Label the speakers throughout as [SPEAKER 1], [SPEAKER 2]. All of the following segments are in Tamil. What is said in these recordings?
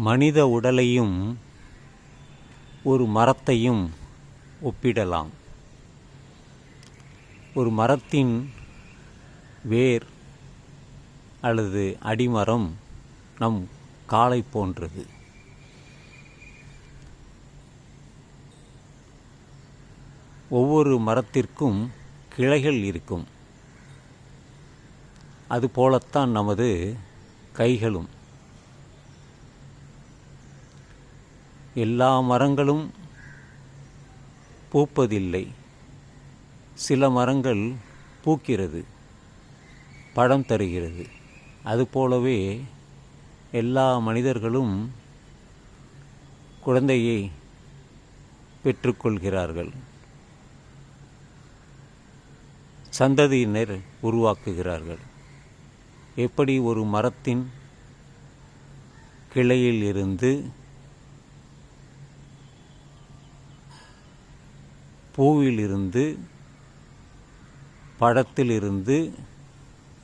[SPEAKER 1] மனித உடலையும் ஒரு மரத்தையும் ஒப்பிடலாம். ஒரு மரத்தின் வேர் அல்லது அடிமரம் நம் காலை போன்றது. ஒவ்வொரு மரத்திற்கும் கிளைகள் இருக்கும். அதுபோலத்தான் நமது கைகளும். எல்லா மரங்களும் பூப்பதில்லை. சில மரங்கள் பூக்கிறது பழம் தருகிறது. அதுபோலவே எல்லா மனிதர்களும் குழந்தையை பெற்றுக்கொள்கிறார்கள். சந்ததியினர் உருவாக்குகிறார்கள். எப்படி ஒரு மரத்தின் கிளையில் இருந்து பூவிலிருந்து பழத்திலிருந்து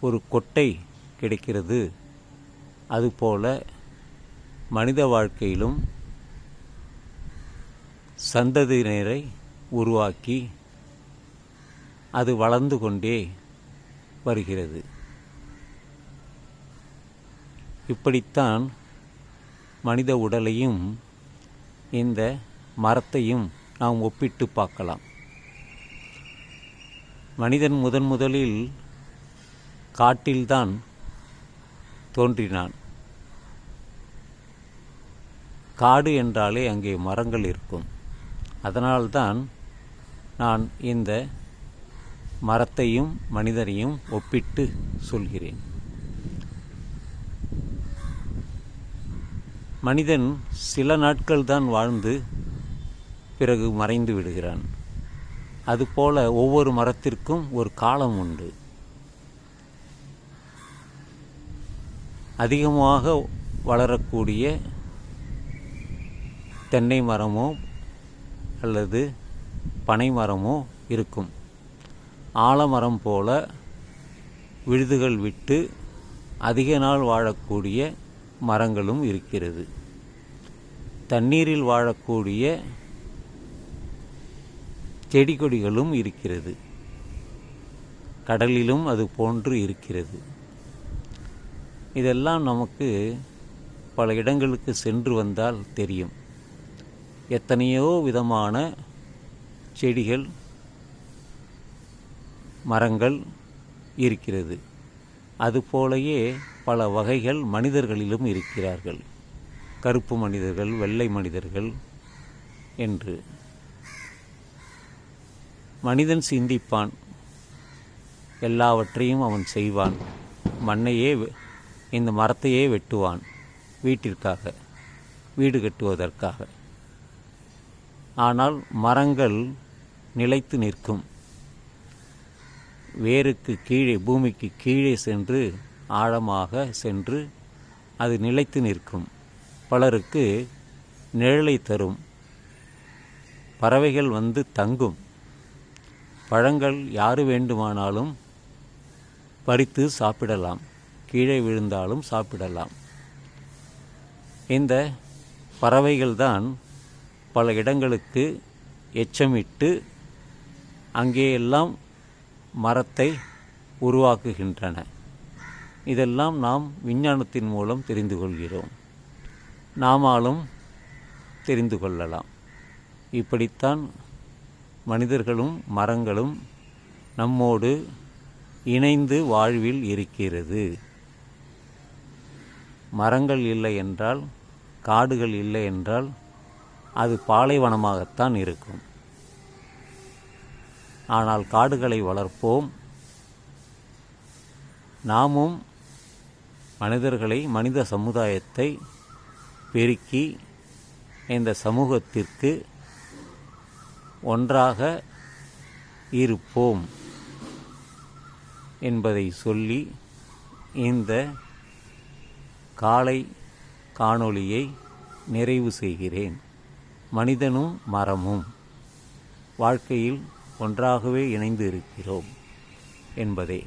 [SPEAKER 1] ஒரு கொட்டை கிடைக்கிறது. அதுபோல மனித வாழ்க்கையிலும் சந்ததியினரை உருவாக்கி அது வளர்ந்து கொண்டே வருகிறது. இப்படித்தான் மனித உடலையும் இந்த மரத்தையும் நாம் ஒப்பிட்டு பார்க்கலாம். மனிதன் முதன் முதலில் காட்டில்தான் தோன்றினான். காடு என்றாலே அங்கே மரங்கள் இருக்கும். அதனால்தான் நான் இந்த மரத்தையும் மனிதனையும் ஒப்பிட்டு சொல்கிறேன். மனிதன் சில நாட்கள் தான் வாழ்ந்து பிறகு மறைந்து விடுகிறான். அதுபோல ஒவ்வொரு மரத்திற்கும் ஒரு காலம் உண்டு. அதிகமாக வளரக்கூடிய தென்னை மரமோ அல்லது பனை மரமோ இருக்கும். ஆலமரம் போல விழுதுகள் விட்டு அதிக நாள் வாழக்கூடிய மரங்களும் இருக்கிறது. தண்ணீரில் வாழக்கூடிய செடி கொடிகளும் இருக்கிறது. கடலிலும் அது போன்று இருக்கிறது. இதெல்லாம் நமக்கு பல இடங்களுக்கு சென்று வந்தால் தெரியும். எத்தனையோ விதமான செடிகள் மரங்கள் இருக்கிறது. அதுபோலயே பல வகைகள் மனிதர்களிலும் இருக்கிறார்கள். கருப்பு மனிதர்கள் வெள்ளை மனிதர்கள் என்று. மனிதன் சிந்திப்பான். எல்லாவற்றையும் அவன் செய்வான். மண்ணையே இந்த மரத்தையே வெட்டுவான் வீட்டிற்காக வீடு கட்டுவதற்காக. ஆனால் மரங்கள் நிலைத்து நிற்கும். வேருக்கு கீழே பூமிக்கு கீழே சென்று ஆழமாக சென்று அது நிலைத்து நிற்கும். பலருக்கு நிழலை தரும். பறவைகள் வந்து தங்கும். பழங்கள் யாரு வேண்டுமானாலும் பறித்து சாப்பிடலாம். கீழே விழுந்தாலும் சாப்பிடலாம். இந்த பறவைகள்தான் பல இடங்களுக்கு எச்சமிட்டு அங்கேயெல்லாம் மரத்தை உருவாக்குகின்றன. இதெல்லாம் நாம் விஞ்ஞானத்தின் மூலம் தெரிந்து கொள்கிறோம். நாமாலும் தெரிந்து கொள்ளலாம். இப்படித்தான் மனிதர்களும் மரங்களும் நம்மோடு இணைந்து வாழ்வில் இருக்கிறது. மரங்கள் இல்லை என்றால் காடுகள் இல்லை என்றால் அது பாலைவனமாகத்தான் இருக்கும். ஆனால் காடுகளை வளர்ப்போம். நாமும் மனிதர்களை மனித சமுதாயத்தை பெருக்கி இந்த சமூகத்திற்கு ஒன்றாக இருப்போம் என்பதை சொல்லி இந்த காலை காணொளியை நிறைவு செய்கிறேன். மனிதனும் மரமும் வாழ்க்கையில் ஒன்றாகவே இணைந்து இருக்கிறோம் என்பதே.